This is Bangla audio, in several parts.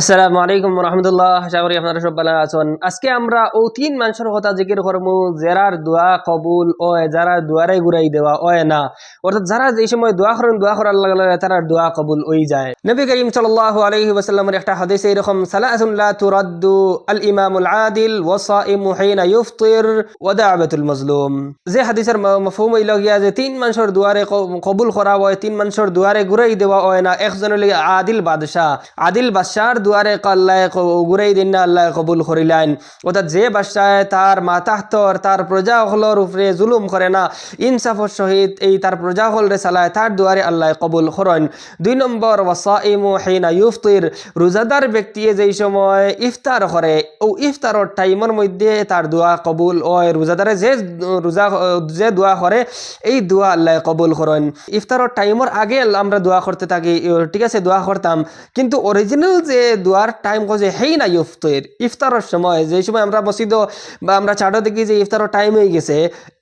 আসসালামু আলাইকুম রহমতুল্লাহ আশা আপনারা সব ভালো আছেন। আজকে আমরা ও তিন মানুষের কথা জিকির করব, যারার দোয়া কবুল ও যারা দুয়ারে ঘুরাই দেওয়া ও না। অর্থাৎ যারা যে সময় দোয়া করেন, দোয়া করার লাগলে তারা দোয়া কবুল ওই যায়। নবী করিম সাল্লাল্লাহু আলাইহি ওয়াসাল্লামের একটা হাদিসে এরকম সালাসুন লা তুরাদ্দু আল ইমামুল আদিল ওয়া হিনা ইফতির ওয়া দাওয়াতুল যে হাদিসের মফহুম হইল গিয়া যে তিন মানুষের দুয়ারে কবুল করা হয়, তিন মানুষের দুয়ারে ঘুরাই দেওয়া হয় না, একজনের আদিল বাদশাহ। আদিল বাদশার দুয়ারে আল্লাহ ঘুরাই দিন আল্লাহ কবুল করিলেন। অর্থাৎ যে বাদশায় তার মাতাহতর, তার প্রজা হলর উপরে জুলুম করে না, ইনসাফর সহিত এই তার প্রজা হলরে চালায় তার দুয়ারে আল্লাহ কবুল করেন। দুই নম্বর ওয়াসাইমু হিনা ইফতির রোজাদার ব্যক্তিয়ে যেই সময় ইফতার করে, ও ইফতারের টাইমের মধ্যে তার দোয়া কবুল হয়। রোজাদারে যে রোজা, যে দোয়া করে, এই দোয়া আল্লাহ কবুল করেন। ইফতারের টাইমের আগে আমরা দোয়া করতে থাকি, ঠিক আছে, দোয়া করতাম। কিন্তু অরিজিনাল যে দোয়ার টাইম যে হেই না ইফতর, ইফতারের সময়, যে সময় আমরা মসজিদ বা আমরা চাটো দেখি যে ইফতারের টাইম হয়ে গেছে,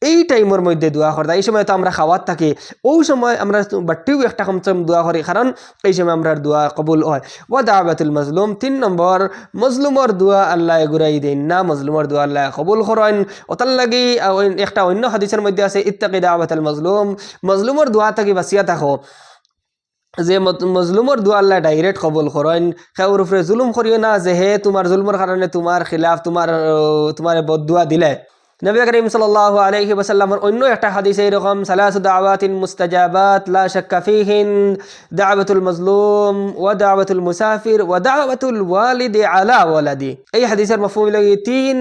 এই টাইমের মধ্যে দোয়া করতাম এই সময় তো আমরা খাওয়ার থাকি, ওই সময় আমরা বাট্টিও একটা কমসে কম দোয়া করি, কারণ এই সময় আমরা দোয়া কবুল হয়। ও দাওয়াতুল মজলুম, তিন নম্বর মজলুমর দোয়া আল্লাহ গুরাই দিন না মজলুমর দোয়া আল্লাহ কবুল করেন ওতার লাগি একটা অন্য হাদিসের মধ্যে আছে, ইত্তাকি দাওয়াতুল মজলুম। মজলুমর দোয়া থাকি বাঁচিয়া থাকো। যে মজলুমর দোয়া আল্লাহ ডাইরেক্ট কবুল করেন সেওর উপরে জুলুম করিও না যে হে তোমার জুলুমর কারণে তোমার খিলাফ তোমার তোমার বদুয়া দিলে। নবী করিম সাল্লাল্লাহু আলাইহি ওয়াসাল্লামের অন্য একটা হাদিসে এরকম, সালাসু দাওয়াতিন মুস্তাজাবাত, লা শাক্কা ফিহিন, দাওয়াতুল মাজলুম, ওয়া দাওয়াতুল মুসাফির, ওয়া দাওয়াতুল ওয়ালিদি আলা ওয়ালাদি। এই হাদিসের মফহুম লাগি তিন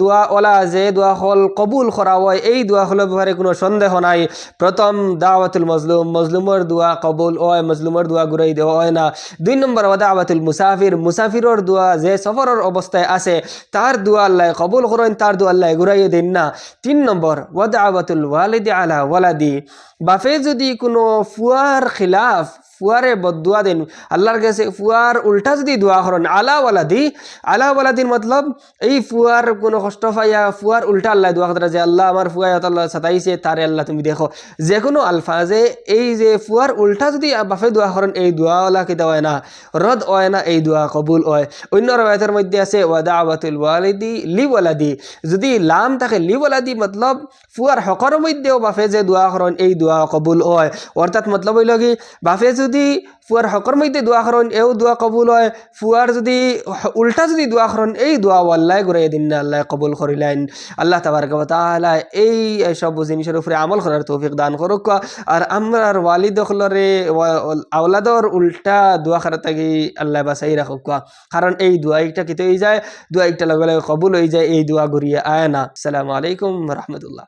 দোয়া ওলা যে দোয়া হল কবুল করা হয়, এই দোয়া হল ব্যাপারে কোনো সন্দেহ নাই। প্রথম দাওয়াতুল মজলুম, মজলুমর দোয়া কবুল হয়, মজলুমর দোয়া ঘুরাই দেওয়া হয় না। দুই নম্বর ওয়া দাওয়াতুল মুসাফির, মুসাফিরর দোয়া যে সফরের অবস্থায় আছে, তার দোয়া আল্লাহ কবুল করেন, তার দোয়া আল্লাহ ঘুরাইয়ে দিন না। তিন নম্বর ওয়াদ আবাতুল ওয়ালিদি আলা ওয়ালাদি। বাফে যদি কোনো ফুয়ার খিলাফ ফুয়ারে বদুয়া দেন। আল্লাহর কাছে ফুয়ার উল্টা যদি দোয়া করেন আলা ওয়ালাদি, আলা ওয়ালাদির মতলব, এই ফুয়ার কোনো কষ্ট পাইয়া ফুয়ার উল্টা আল্লাহ দোয়া করে যে, আল্লাহ আমার ফুয়া আল্লাহ সাতাইছে, তারে আল্লাহ তুমি দেখো। যে কোনো আলফাজে এই যে ফুয়ার উল্টা যদি বাফে দোয়া করেন এই দোয়াওয়ালা কি দেওয়া হয় না, রদ হয় না, এই দোয়া কবুল হয় অন্য রবায়তের মধ্যে আছে ওয়াদাওয়াতুল ওয়ালিদি লি ওয়ালাদি। যদি লাম থাকে, লি ওয়ালাদি মতলব ফুয়ার হকর মধ্যেও বাফে যে দোয়া করেন এই দোয়া কবুল হয় অর্থাৎ মতলব হইল কি বাফে ফুয়ার হকর মধ্যে দোয়া করেন এও দোয়া কবুল হয়। ফুয়ার যদি উল্টা যদি দোয়া করেন এই দোয়া আল্লাহ ঘুরাই দিন আল্লাহ কবুল করিলেন আল্লাহ তাবারক ওয়া এই সব জিনিসের উপরে আমল করার তৌফিক দান করুক আর আমরার ওয়ালিদ হলরে আওলাদর উল্টা দোয়া করা থাকি আল্লাহ বাসাই রাখুক কারণ এই দোয়া একটা কিতে যায়? দোয়া একটা লগে লগে কবুল হয়ে যায়, এই দোয়া ঘুরিয়ে আয় না। আসসালামু আলাইকুম রহমতুল্লাহ